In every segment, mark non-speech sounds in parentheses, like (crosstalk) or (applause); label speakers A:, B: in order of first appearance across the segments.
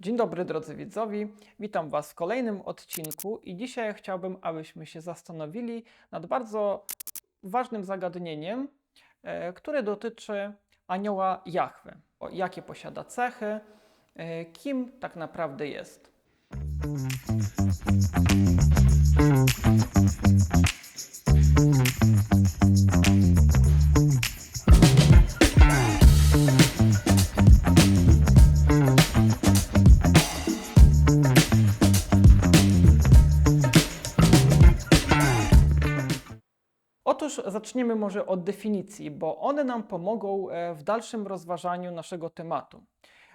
A: Dzień dobry drodzy widzowie, witam Was w kolejnym odcinku i dzisiaj chciałbym, abyśmy się zastanowili nad bardzo ważnym zagadnieniem, e, które dotyczy anioła Jahwe. O, Jakie posiada cechy, e, kim tak naprawdę jest. Otóż zaczniemy może od definicji, bo one nam pomogą e, w dalszym rozważaniu naszego tematu.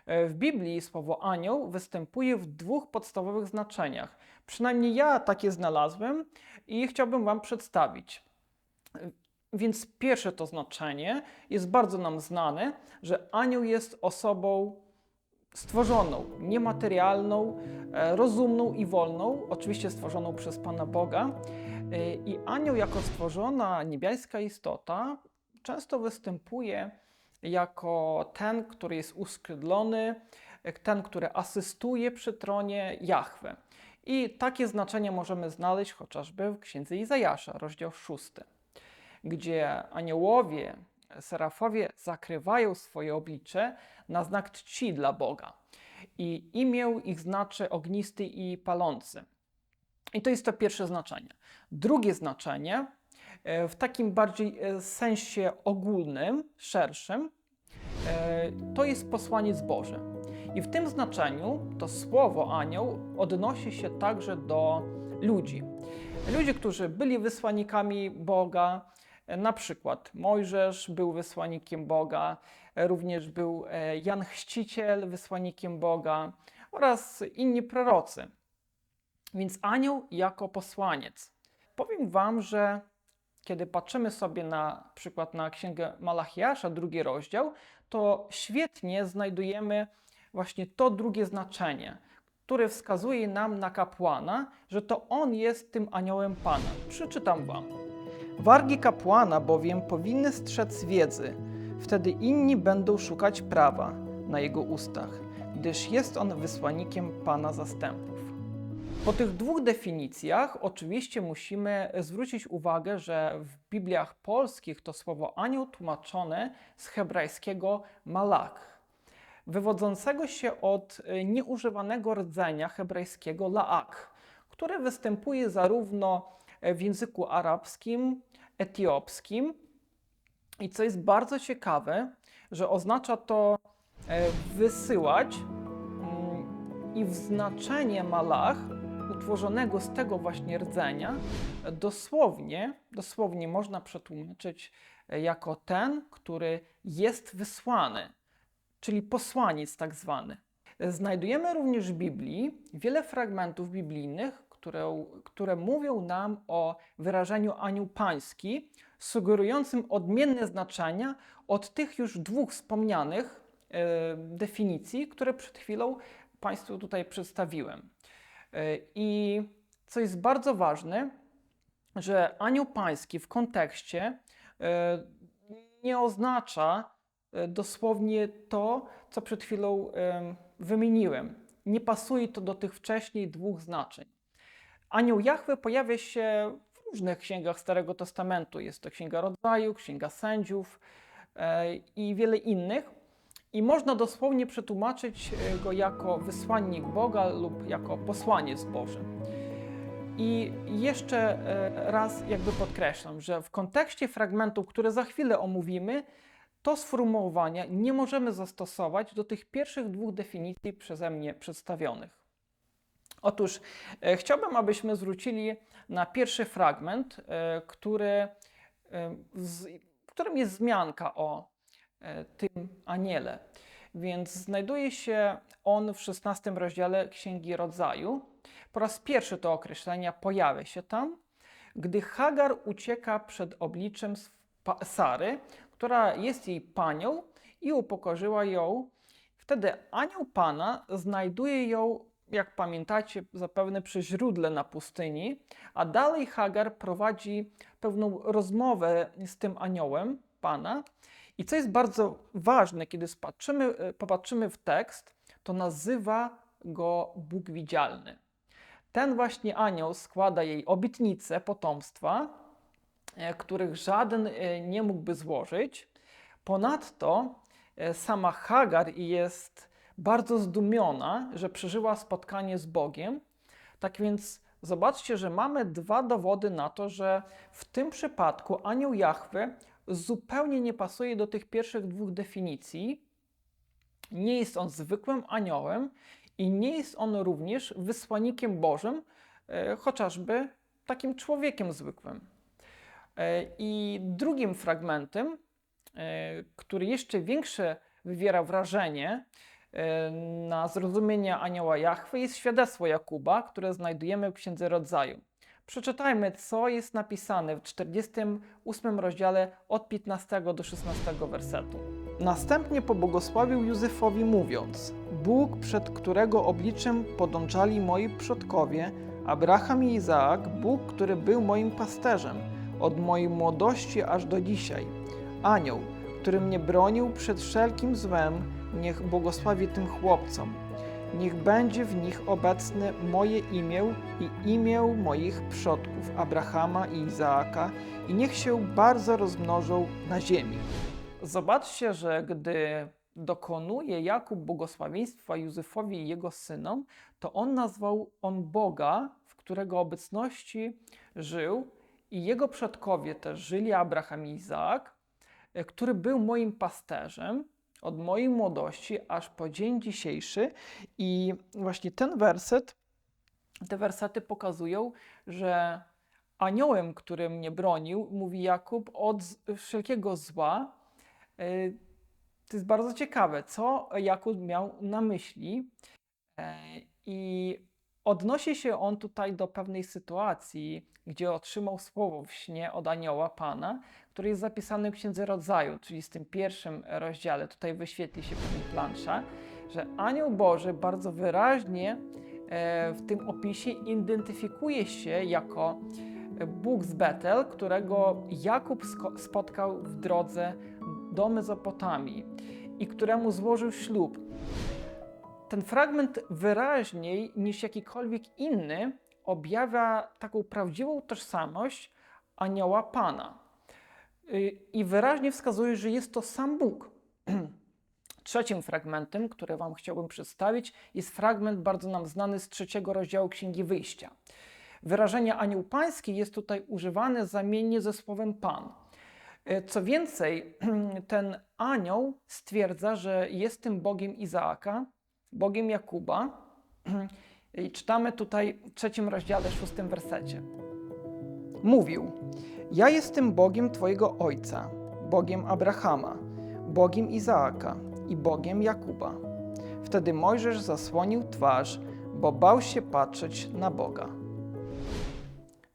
A: E, W Biblii słowo anioł występuje w dwóch podstawowych znaczeniach. Przynajmniej ja takie znalazłem i chciałbym Wam przedstawić. E, Więc pierwsze to znaczenie jest bardzo nam znane, że anioł jest osobą stworzoną, niematerialną, e, rozumną i wolną, oczywiście stworzoną przez Pana Boga. E, I anioł, jako stworzona niebiańska istota, często występuje jako ten, który jest uskrzydlony, e, ten, który asystuje przy tronie Jahwe. I takie znaczenie możemy znaleźć chociażby w księdze Izajasza, rozdział 6, gdzie aniołowie, serafowie zakrywają swoje oblicze na znak czci dla Boga. I imię ich znaczy ognisty i palący. I to jest to pierwsze znaczenie. Drugie znaczenie, e, w takim bardziej e, sensie ogólnym, szerszym, e, to jest posłaniec Boży. I w tym znaczeniu to słowo anioł odnosi się także do ludzi. Ludzi, którzy byli wysłannikami Boga, na przykład Mojżesz był wysłannikiem Boga, również był e, Jan Chrzciciel wysłannikiem Boga oraz inni prorocy. Więc anioł jako posłaniec. Powiem Wam, że kiedy patrzymy sobie na przykład na księgę Malachiasza, drugi rozdział, to świetnie znajdujemy właśnie to drugie znaczenie, które wskazuje nam na kapłana, że to on jest tym aniołem Pana. Przeczytam Wam. Wargi kapłana bowiem powinny strzec wiedzy, wtedy inni będą szukać prawa na jego ustach, gdyż jest on wysłannikiem Pana zastępów. Po tych dwóch definicjach oczywiście musimy zwrócić uwagę, że w Bibliach polskich to słowo anioł tłumaczone z hebrajskiego malach, wywodzącego się od y, nieużywanego rdzenia hebrajskiego laak, które występuje zarówno w języku arabskim, etiopskim i co jest bardzo ciekawe, że oznacza to e, wysyłać mm, i w znaczenie malach utworzonego z tego właśnie rdzenia dosłownie, dosłownie można przetłumaczyć e, jako ten, który jest wysłany, czyli posłaniec tak zwany. Znajdujemy również w Biblii wiele fragmentów biblijnych, które, które mówią nam o wyrażeniu anioł pański, sugerującym odmienne znaczenia od tych już dwóch wspomnianych e, definicji, które przed chwilą Państwu tutaj przedstawiłem. E, I co jest bardzo ważne, że anioł pański w kontekście e, nie oznacza dosłownie to, co przed chwilą em, wymieniłem. Nie pasuje to do tych wcześniej dwóch znaczeń. Anioł Jahwe pojawia się w różnych księgach Starego Testamentu. Jest to Księga Rodzaju, Księga Sędziów e, i wiele innych. I można dosłownie przetłumaczyć e, go jako wysłannik Boga lub jako posłaniec Boży. I jeszcze e, raz jakby podkreślam, że w kontekście fragmentów, które za chwilę omówimy, to sformułowania nie możemy zastosować do tych pierwszych dwóch definicji przeze mnie przedstawionych. Otóż e, chciałbym, abyśmy zwrócili na pierwszy fragment, e, który, e, w którym jest wzmianka o e, tym aniele. Więc znajduje się on w 16 rozdziale Księgi Rodzaju. Po raz pierwszy to określenie pojawia się tam, gdy Hagar ucieka przed obliczem Sary, która jest jej panią i upokorzyła ją. Wtedy anioł Pana znajduje ją, jak pamiętacie, zapewne przy źródle na pustyni, a dalej Hagar prowadzi pewną rozmowę z tym aniołem Pana. I co jest bardzo ważne, kiedy spatrzymy, e, popatrzymy w tekst, to nazywa go Bóg widzialny. Ten właśnie anioł składa jej obietnice potomstwa, e, których żaden e, nie mógłby złożyć. Ponadto sama Hagar jest bardzo zdumiona, że przeżyła spotkanie z Bogiem. Tak więc zobaczcie, że mamy dwa dowody na to, że w tym przypadku anioł Jahwe zupełnie nie pasuje do tych pierwszych dwóch definicji. Nie jest on zwykłym aniołem i nie jest on również wysłannikiem Bożym, e, chociażby takim człowiekiem zwykłym. E, I drugim fragmentem, e, który jeszcze większe wywiera wrażenie na zrozumienie anioła Jahwe, jest świadectwo Jakuba, które znajdujemy w Księdze Rodzaju. Przeczytajmy, co jest napisane w 48 rozdziale od 15 do 16 wersetu. Następnie pobłogosławił Józefowi mówiąc: Bóg, przed którego obliczem podążali moi przodkowie, Abraham i Izaak, Bóg, który był moim pasterzem od mojej młodości aż do dzisiaj. Anioł, który mnie bronił przed wszelkim złem, niech błogosławi tym chłopcom. Niech będzie w nich obecne moje imię i imię moich przodków Abrahama i Izaaka i niech się bardzo rozmnożą na ziemi. Zobaczcie, że gdy dokonuje Jakub błogosławieństwa Józefowi i jego synom, to on nazwał on Boga, w którego obecności żył i jego przodkowie też żyli, Abraham i Izaak, e, który był moim pasterzem od mojej młodości aż po dzień dzisiejszy. I właśnie ten werset, te wersety pokazują, że aniołem, który mnie bronił, mówi Jakub, od wszelkiego zła. E, To jest bardzo ciekawe, co Jakub miał na myśli. E, I odnosi się on tutaj do pewnej sytuacji, gdzie otrzymał słowo w śnie od anioła Pana, który jest zapisany w Księdze Rodzaju, czyli w tym pierwszym rozdziale. Tutaj wyświetli się pewna plansza, że anioł Boży bardzo wyraźnie e, w tym opisie identyfikuje się jako Bóg z Betel, którego Jakub spotkał w drodze do Mezopotamii i któremu złożył ślub. Ten fragment wyraźniej niż jakikolwiek inny objawia taką prawdziwą tożsamość anioła Pana. Y, I wyraźnie wskazuje, że jest to sam Bóg. (clears throat) Trzecim fragmentem, który Wam chciałbym przedstawić, jest fragment bardzo nam znany z trzeciego rozdziału Księgi Wyjścia. Wyrażenie anioł pański jest tutaj używane zamiennie ze słowem Pan. E, Co więcej, (clears throat) ten anioł stwierdza, że jest tym Bogiem Izaaka, Bogiem Jakuba. (clears throat) I czytamy tutaj w trzecim rozdziale, szóstym wersecie. Mówił: Ja jestem Bogiem Twojego ojca, Bogiem Abrahama, Bogiem Izaaka i Bogiem Jakuba. Wtedy Mojżesz zasłonił twarz, bo bał się patrzeć na Boga.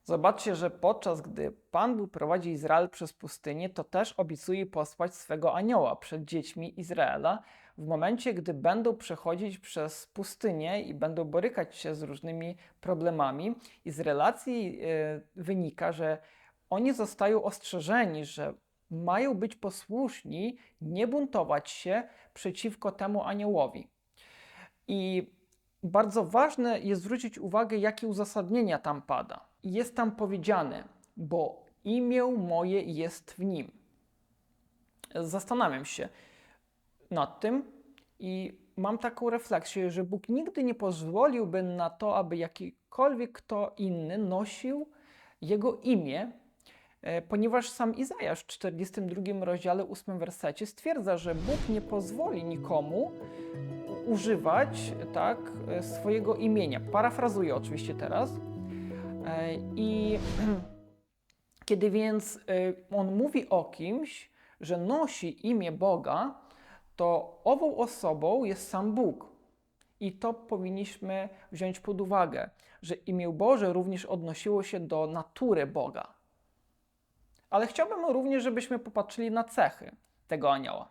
A: Zobaczcie, że podczas gdy Pan Bóg prowadzi Izrael przez pustynię, to też obiecuje posłać swego anioła przed dziećmi Izraela w momencie, gdy będą przechodzić przez pustynię i będą borykać się z różnymi problemami. I z relacji e, wynika, że oni zostają ostrzeżeni, że mają być posłuszni, nie buntować się przeciwko temu aniołowi. I bardzo ważne jest zwrócić uwagę, jakie uzasadnienia tam pada. Jest tam powiedziane, bo imię moje jest w nim. Zastanawiam się nad tym i mam taką refleksję, że Bóg nigdy nie pozwoliłby na to, aby jakikolwiek kto inny nosił Jego imię, ponieważ sam Izajasz w 42 rozdziale 8 wersecie stwierdza, że Bóg nie pozwoli nikomu używać tak, e, swojego imienia. Parafrazuję oczywiście teraz. E, I (clears throat) kiedy więc e, on mówi o kimś, że nosi imię Boga, to ową osobą jest sam Bóg. I to powinniśmy wziąć pod uwagę, że imię Boże również odnosiło się do natury Boga. Ale chciałbym również, żebyśmy popatrzyli na cechy tego anioła.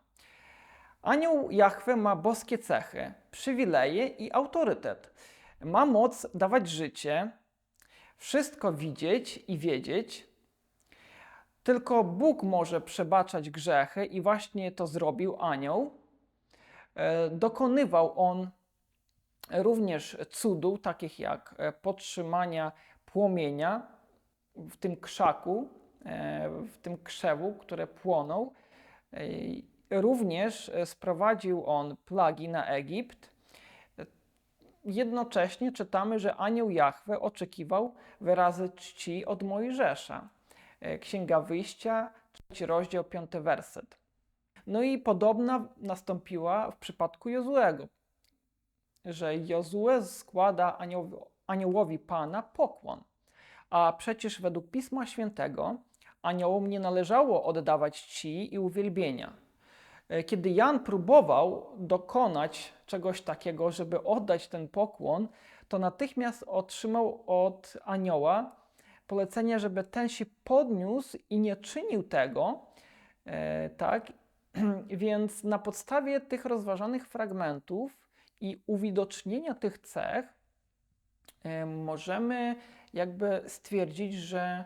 A: Anioł Jahwe ma boskie cechy, przywileje i autorytet. Ma moc dawać życie, wszystko widzieć i wiedzieć. Tylko Bóg może przebaczać grzechy i właśnie to zrobił anioł. E, Dokonywał on również cudów, takich jak e, podtrzymania płomienia w tym krzaku, w tym krzewu, które płoną. E, Również e, sprowadził on plagi na Egipt. E, Jednocześnie czytamy, że anioł Jahwe oczekiwał wyrazy czci od Mojżesza. E, Księga Wyjścia, trzeci rozdział, piąty werset. No i podobna nastąpiła w przypadku Jozuego, że Jozue składa aniołowi Pana pokłon. A przecież według Pisma Świętego aniołom nie należało oddawać czci i uwielbienia. E, Kiedy Jan próbował dokonać czegoś takiego, żeby oddać ten pokłon, to natychmiast otrzymał od anioła polecenie, żeby ten się podniósł i nie czynił tego, e, tak? (clears throat) Więc na podstawie tych rozważanych fragmentów i uwidocznienia tych cech e, możemy jakby stwierdzić, że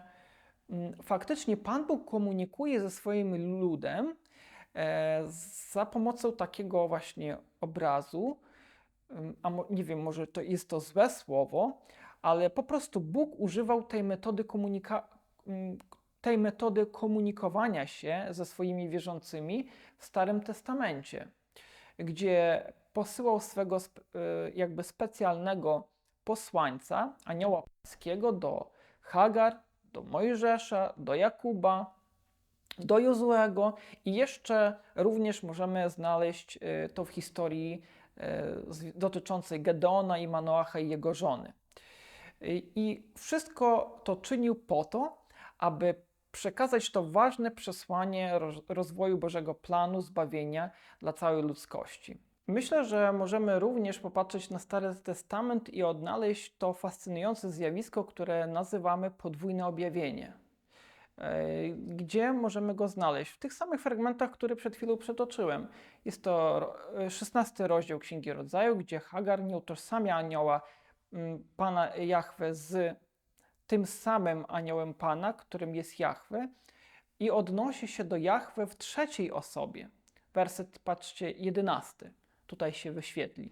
A: faktycznie Pan Bóg komunikuje ze swoim ludem e, za pomocą takiego właśnie obrazu, Ym, a nie wiem, może to jest to złe słowo, ale po prostu Bóg używał tej metody, komunika- ym, tej metody komunikowania się ze swoimi wierzącymi w Starym Testamencie, gdzie posyłał swego y, jakby specjalnego posłańca, anioła pańskiego do Hagar, do Mojżesza, do Jakuba, do Jozuego i jeszcze również możemy znaleźć y, to w historii y, dotyczącej Gedeona i Manoacha i jego żony. Y, I wszystko to czynił po to, aby przekazać to ważne przesłanie roz- rozwoju Bożego planu zbawienia dla całej ludzkości. Myślę, że możemy również popatrzeć na Stary Testament i odnaleźć to fascynujące zjawisko, które nazywamy podwójne objawienie. E, Gdzie możemy go znaleźć? W tych samych fragmentach, które przed chwilą przytoczyłem. Jest to ro- e, 16 rozdział Księgi Rodzaju, gdzie Hagar nie utożsamia anioła mm, Pana Jahwe z tym samym aniołem Pana, którym jest Jahwe i odnosi się do Jahwe w trzeciej osobie. Werset, patrzcie, 11. Tutaj się wyświetli.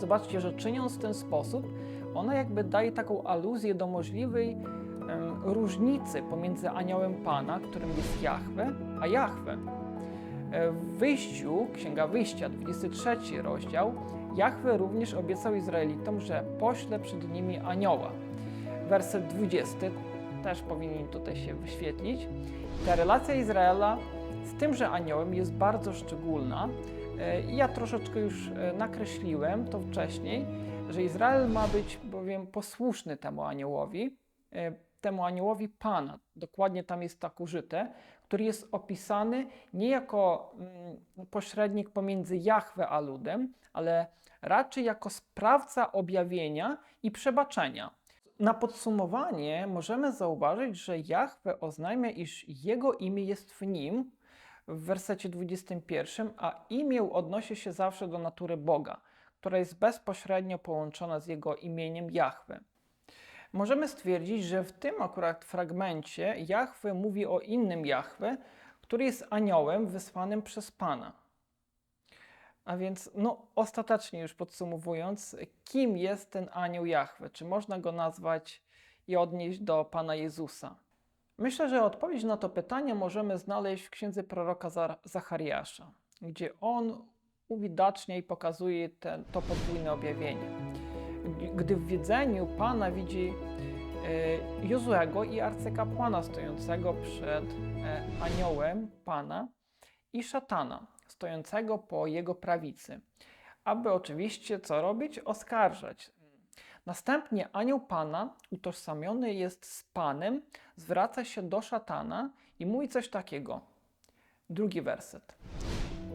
A: Zobaczcie, że czyniąc w ten sposób, ona jakby daje taką aluzję do możliwej różnicy pomiędzy aniołem Pana, którym jest Jahwe, a Jahwe. E, W wyjściu, Księga Wyjścia, 23 rozdział, Jahwe również obiecał Izraelitom, że pośle przed nimi anioła. Werset 20 też powinien tutaj się wyświetlić. Ta relacja Izraela z tymże aniołem jest bardzo szczególna. E, Ja troszeczkę już e, nakreśliłem to wcześniej, że Izrael ma być bowiem posłuszny temu aniołowi, e, temu aniołowi Pana. Dokładnie tam jest tak użyte, który jest opisany nie jako mm, pośrednik pomiędzy Jahwe a ludem, ale raczej jako sprawca objawienia i przebaczenia. Na podsumowanie możemy zauważyć, że Jahwe oznajmia, iż jego imię jest w nim w wersecie 21, a imię odnosi się zawsze do natury Boga, która jest bezpośrednio połączona z jego imieniem Jahwe. Możemy stwierdzić, że w tym akurat fragmencie Jahwe mówi o innym Jahwe, który jest aniołem wysłanym przez Pana. A więc, no, ostatecznie już podsumowując, kim jest ten anioł Jahwe? Czy można go nazwać i odnieść do Pana Jezusa? Myślę, że odpowiedź na to pytanie możemy znaleźć w księdze proroka Za- Zachariasza, gdzie on uwidacznia i pokazuje to podwójne objawienie. Gdy w widzeniu Pana widzi e, Jozuego i arcykapłana stojącego przed e, aniołem Pana i szatana stojącego po jego prawicy, aby oczywiście co robić? Oskarżać. Następnie anioł Pana, utożsamiony jest z Panem, zwraca się do szatana i mówi coś takiego. Drugi werset.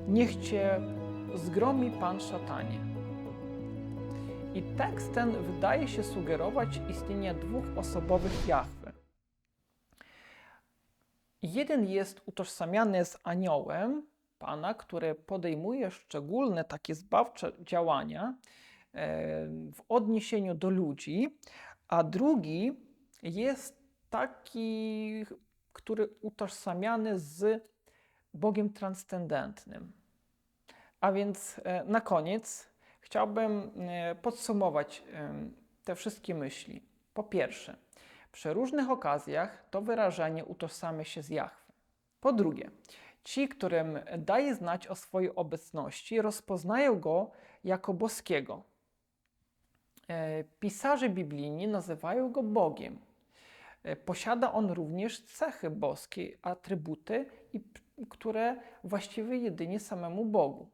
A: Niech cię zgromi Pan szatanie. I tekst ten wydaje się sugerować istnienie dwóch osobowych Jahwe. Jeden jest utożsamiany z aniołem Pana, który podejmuje szczególne takie zbawcze działania w odniesieniu do ludzi, a drugi jest taki, który utożsamiany z Bogiem transcendentnym. A więc e, na koniec chciałbym e, podsumować em, te wszystkie myśli. Po pierwsze, przy różnych okazjach to wyrażenie utożsamia się z Jahwe. Po drugie, ci, którym daje znać o swojej obecności, rozpoznają go jako boskiego. E, Pisarze biblijni nazywają go Bogiem. E, Posiada on również cechy boskie, atrybuty, które właściwe jedynie samemu Bogu.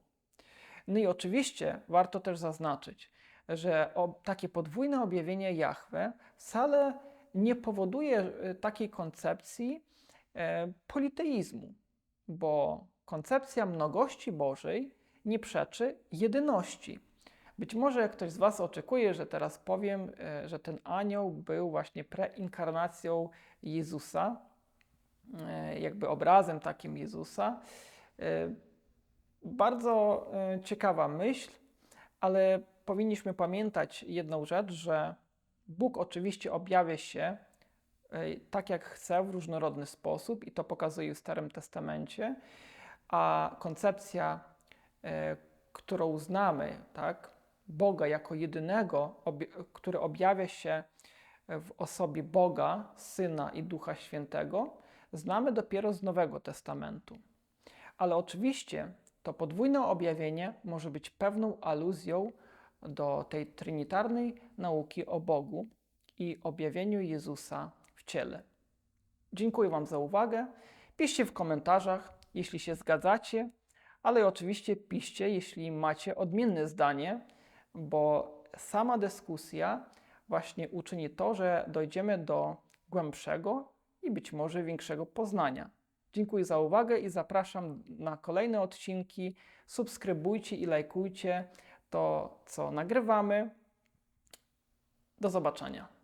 A: No i oczywiście warto też zaznaczyć, że takie podwójne objawienie Jahwe wcale nie powoduje e, takiej koncepcji politeizmu, bo koncepcja mnogości Bożej nie przeczy jedyności. Być może ktoś z Was oczekuje, że teraz powiem, e, że ten anioł był właśnie preinkarnacją Jezusa, e, jakby obrazem takim Jezusa. E, Bardzo ciekawa myśl, ale powinniśmy pamiętać jedną rzecz, że Bóg oczywiście objawia się tak jak chce, w różnorodny sposób i to pokazuje w Starym Testamencie, a koncepcja, którą znamy, tak, Boga jako jedynego, który objawia się w osobie Boga, Syna i Ducha Świętego, znamy dopiero z Nowego Testamentu. Ale oczywiście to podwójne objawienie może być pewną aluzją do tej trinitarnej nauki o Bogu i objawieniu Jezusa w ciele. Dziękuję Wam za uwagę. Piszcie w komentarzach, jeśli się zgadzacie, ale oczywiście piszcie, jeśli macie odmienne zdanie, bo sama dyskusja właśnie uczyni to, że dojdziemy do głębszego i być może większego poznania. Dziękuję za uwagę i zapraszam na kolejne odcinki. Subskrybujcie i lajkujcie to, co nagrywamy. Do zobaczenia.